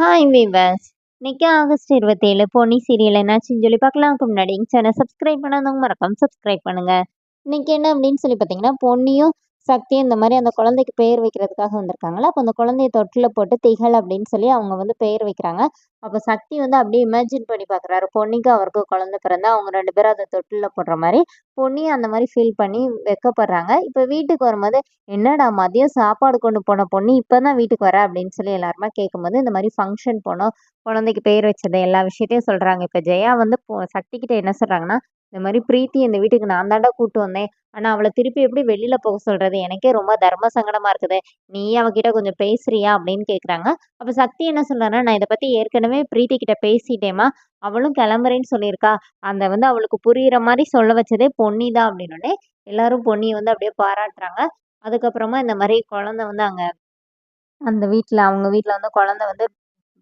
Hi viewers இன்னைக்கு August இருபத்தி ஏழு பொன்னி சீரியல் என்னாச்சுன்னு சொல்லி பார்க்கலாம் முன்னாடி சேனல் சப்ஸ்கிரைப் பண்ணாதவங்க மறக்காம சப்ஸ்கிரைப் பண்ணுங்க. இன்னைக்கு என்ன அப்படின்னு சொல்லி பார்த்தீங்கன்னா பொன்னியும் சக்தி இந்த மாதிரி அந்த குழந்தைக்கு பெயர் வைக்கிறதுக்காக வந்திருக்காங்களா அப்போ அந்த குழந்தைய தொட்டில் போட்டு திகழ் அப்படின்னு சொல்லி அவங்க வந்து பெயர் வைக்கிறாங்க. அப்போ சக்தி வந்து அப்படியே இமேஜின் பண்ணி பார்க்குறாரு பொன்னிக்கு அவருக்கு குழந்தை பிறந்தா அவங்க ரெண்டு பேரும் அதை தொட்டில் போடுற மாதிரி பொன்னியும் அந்த மாதிரி ஃபீல் பண்ணி வெக்கப்படுறாங்க. இப்போ வீட்டுக்கு வரும்போது என்னடா மதியம் சாப்பாடு கொண்டு போன பொண்ணு இப்போ தான் வீட்டுக்கு வர? அப்படின்னு சொல்லி எல்லாருமே கேட்கும்போது இந்த மாதிரி ஃபங்க்ஷன் போனோம். குழந்தைக்கு பெயர் வச்சது எல்லா விஷயத்தையும் சொல்கிறாங்க இப்போ ஜெயா வந்து சக்தி சக்திகிட்ட என்ன சொல்கிறாங்கன்னா இந்த மாதிரி பிரீத்தி இந்த வீட்டுக்கு நான் தாண்டா கூட்டு வந்தேன். ஆனால் அவளை திருப்பி எப்படி வெளியில் போக சொல்கிறது எனக்கே ரொம்ப தர்ம சங்கடமாக இருக்குது. நீ அவகிட்ட கொஞ்சம் பேசுறியா? அப்படின்னு கேட்குறாங்க அப்போ சக்தி என்ன சொல்கிறேன்னா நான் இதை பற்றி ஏற்கனவே பிரீத்தி கிட்ட பேசிட்டேமா அவளும் கிளம்புறேன்னு சொல்லியிருக்கா. அந்த வந்து அவளுக்கு புரியுற மாதிரி சொல்ல வச்சதே பொன்னி தான் அப்படின்னோடனே எல்லாரும் பொன்னியை வந்து அப்படியே பாராட்டுறாங்க. அதுக்கப்புறமா இந்த மாதிரி குழந்தை வந்து அங்கே அந்த வீட்டில் அவங்க வீட்டில் வந்து குழந்தை வந்து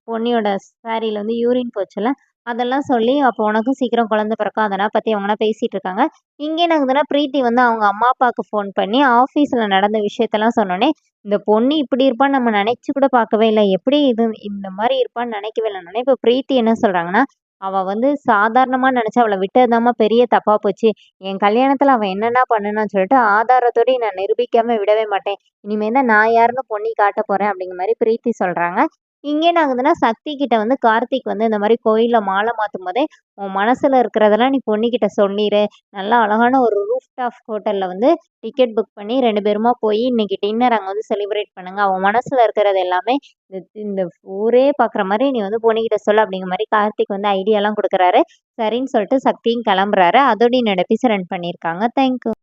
பொன்னியோட சாரியில் வந்து யூரின் போச்சுல அதெல்லாம் சொல்லி அப்போ உனக்கும் சீக்கிரம் குழந்தை பிறக்கும். அதெல்லாம் பற்றி அவங்களாம் பேசிகிட்டு இருக்காங்க. இங்கே என்ன பிரீத்தி வந்து அவங்க அம்மா அப்பாவுக்கு ஃபோன் பண்ணி ஆஃபீஸில் நடந்த விஷயத்தெல்லாம் சொன்னோன்னே இந்த பொண்ணு இப்படி இருப்பான்னு நம்ம நினச்சி கூட பார்க்கவே இல்லை. எப்படி இது இந்த மாதிரி இருப்பான்னு நினைக்கவே இல்லைன்னொடனே இப்போ பிரீத்தி என்ன சொல்கிறாங்கன்னா அவள் வந்து சாதாரணமாக நினச்சா அவளை விட்டதுதாம்மா பெரிய தப்பாக போச்சு. என் கல்யாணத்தில் அவள் என்னென்ன பண்ணணும்னு சொல்லிட்டு ஆதாரத்தோடய நான் நிரூபிக்காமல் விடவே மாட்டேன். இனிமேல் தான் நான் யாருன்னு பொண்ணி காட்ட போகிறேன் அப்படிங்கிற மாதிரி பிரீத்தி சொல்கிறாங்க இங்கே என்ன ஆகுதுன்னா சக்தி கிட்ட வந்து கார்த்திக் வந்து இந்த மாதிரி கோயிலில் மாலை மாற்றும் போதே உன் மனசில் இருக்கிறதெல்லாம் நீ பொண்ணுக்கிட்ட சொல்லிடு நல்லா அழகான ஒரு ரூஃப் டாப் ஹோட்டலில் வந்து டிக்கெட் புக் பண்ணி ரெண்டு பேருமா போய் இன்னைக்கு டின்னர் அங்கே வந்து செலிப்ரேட் பண்ணுங்க. அவன் மனசில் இருக்கிறது எல்லாமே இந்த இந்த ஊரே பார்க்குற மாதிரி நீ வந்து பொண்ணுக்கிட்ட சொல்ல அப்படிங்கிற மாதிரி கார்த்திக் வந்து ஐடியாலாம் கொடுக்குறாரு. சரின்னு சொல்லிட்டு சக்தியும் கிளம்புறாரு. அதோட என்னோட எபிசோட் ரன் பண்ணியிருக்காங்க. தேங்க்யூ